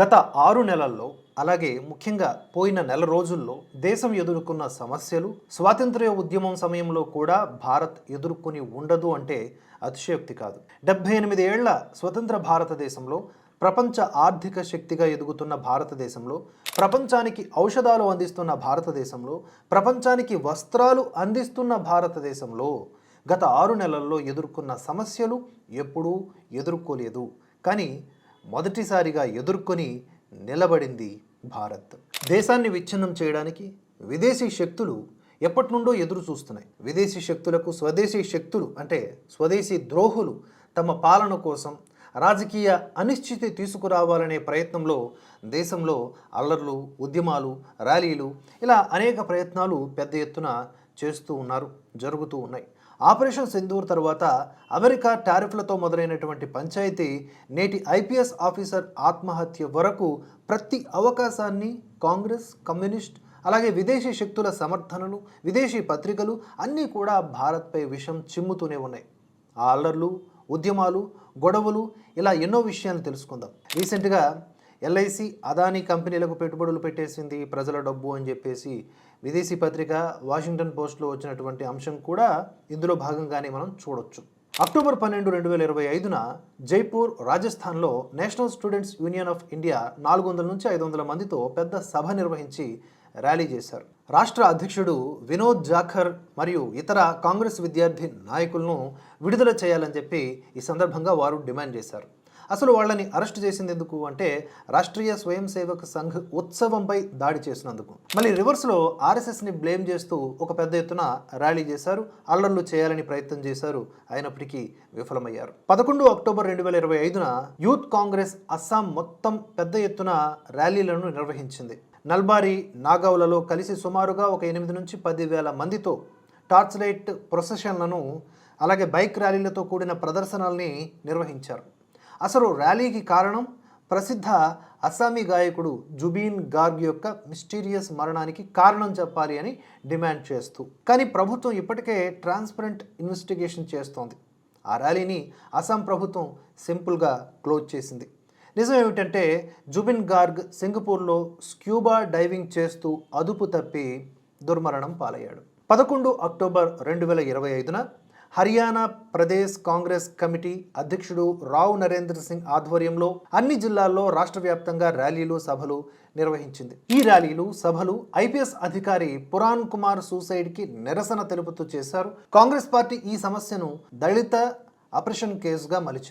గత ఆరు నెలల్లో అలాగే ముఖ్యంగా పోయిన నెల రోజుల్లో దేశం ఎదుర్కొన్న సమస్యలు స్వాతంత్ర్య ఉద్యమం సమయంలో కూడా భారత్ ఎదుర్కొని ఉండదు అంటే అతిశయోక్తి కాదు. డెబ్బై ఎనిమిది ఏళ్ళ స్వతంత్ర భారతదేశంలో ప్రపంచ ఆర్థిక శక్తిగా ఎదుగుతున్న భారతదేశంలో ప్రపంచానికి ఔషధాలు అందిస్తున్న భారతదేశంలో ప్రపంచానికి వస్త్రాలు అందిస్తున్న భారతదేశంలో గత ఆరు నెలల్లో ఎదుర్కొన్న సమస్యలు ఎప్పుడూ ఎదుర్కోలేదు. కానీ మొదటిసారిగా ఎదుర్కొని నిలబడింది భారత్. దేశాన్ని విచ్ఛిన్నం చేయడానికి విదేశీ శక్తులు ఎప్పటి నుండో ఎదురు చూస్తున్నాయి విదేశీ శక్తులకు స్వదేశీ శక్తులు అంటే స్వదేశీ ద్రోహులు తమ పాలన కోసం రాజకీయ అనిశ్చితి తీసుకురావాలనే ప్రయత్నంలో దేశంలో అల్లర్లు ఉద్యమాలు ర్యాలీలు ఇలా అనేక ప్రయత్నాలు పెద్ద ఎత్తున చేస్తూ ఉన్నారు జరుగుతూ ఉన్నాయి. ఆపరేషన్ సింధూర్ తర్వాత అమెరికా టారిఫ్లతో మొదలైనటువంటి పంచాయతీ నేటి ఐపీఎస్ ఆఫీసర్ ఆత్మహత్య వరకు ప్రతి అవకాశాన్ని కాంగ్రెస్ కమ్యూనిస్ట్ అలాగే విదేశీ శక్తుల సమర్థనలు విదేశీ పత్రికలు అన్నీ కూడా భారత్పై విషం చిమ్ముతూనే ఉన్నాయి. ఆ అల్లర్లు ఉద్యమాలు గొడవలు ఇలా ఎన్నో విషయాలు తెలుసుకుందాం. రీసెంట్గా ఎల్ఐసి అదానీ కంపెనీలకు పెట్టుబడులు పెట్టేసింది ప్రజల డబ్బు అని చెప్పేసి విదేశీ పత్రిక వాషింగ్టన్ పోస్ట్లో వచ్చినటువంటి అంశం కూడా ఇందులో భాగంగానే మనం చూడొచ్చు. అక్టోబర్ పన్నెండు రెండు వేల ఇరవై ఐదున జైపూర్ రాజస్థాన్లో National Students Union of India నాలుగు వందల నుంచి ఐదు వందల మందితో పెద్ద సభ నిర్వహించి ర్యాలీ చేశారు. రాష్ట్ర అధ్యక్షుడు వినోద్ జాఖర్ మరియు ఇతర కాంగ్రెస్ విద్యార్థి నాయకులను విడుదల చేయాలని చెప్పి ఈ సందర్భంగా వారు డిమాండ్ చేశారు. అసలు వాళ్ళని అరెస్ట్ చేసింది ఎందుకు అంటే రాష్ట్రీయ స్వయం సేవక్ సంఘ్ ఉత్సవంపై దాడి చేసినందుకు. మళ్ళీ రివర్స్లో ఆర్ఎస్ఎస్ని బ్లేమ్ చేస్తూ ఒక పెద్ద ఎత్తున ర్యాలీ చేశారు. అల్లర్లు చేయాలని ప్రయత్నం చేశారు. అయినప్పటికీ విఫలమయ్యారు. పదకొండు అక్టోబర్ రెండు వేల ఇరవై ఐదున యూత్ కాంగ్రెస్ అస్సాం మొత్తం పెద్ద ఎత్తున ర్యాలీలను నిర్వహించింది. నల్బారి నాగావ్లలో కలిసి సుమారుగా ఒక ఎనిమిది నుంచి పది వేల మందితో టార్చ్ లైట్ ప్రొసెషన్లను అలాగే బైక్ ర్యాలీలతో కూడిన ప్రదర్శనల్ని నిర్వహించారు. అసలు ర్యాలీకి కారణం ప్రసిద్ధ అస్సామీ గాయకుడు జుబీన్ గార్గ్ యొక్క మిస్టీరియస్ మరణానికి కారణం చెప్పాలి అని డిమాండ్ చేస్తూ. కానీ ప్రభుత్వం ఇప్పటికే ట్రాన్స్పరెంట్ ఇన్వెస్టిగేషన్ చేస్తోంది. ఆ ర్యాలీని అస్సాం ప్రభుత్వం సింపుల్గా క్లోజ్ చేసింది. నిజం ఏమిటంటే జుబిన్ గార్గ్ సింగపూర్లో స్క్యూబా డైవింగ్ చేస్తూ అదుపు తప్పి దుర్మరణం పాలయ్యాడు. పదకొండు అక్టోబర్ రెండు వేల ఇరవై ఐదున హర్యానా ప్రదేశ్ కాంగ్రెస్ కమిటీ అధ్యక్షుడు రావు నరేంద్ర సింగ్ ఆధ్వర్యంలో అన్ని జిల్లాల్లో రాష్ట్ర వ్యాప్తంగా ర్యాలీలు సభలు నిర్వహించింది. ఈ ర్యాలీలు సభలు ఐపీఎస్ అధికారి పురాణ్ కుమార్ సూసైడ్కి నిరసన తెలుపుతూ చేశారు. కాంగ్రెస్ పార్టీ ఈ సమస్యను దళిత ఆపరేషన్ కేసుగా మలిచింది.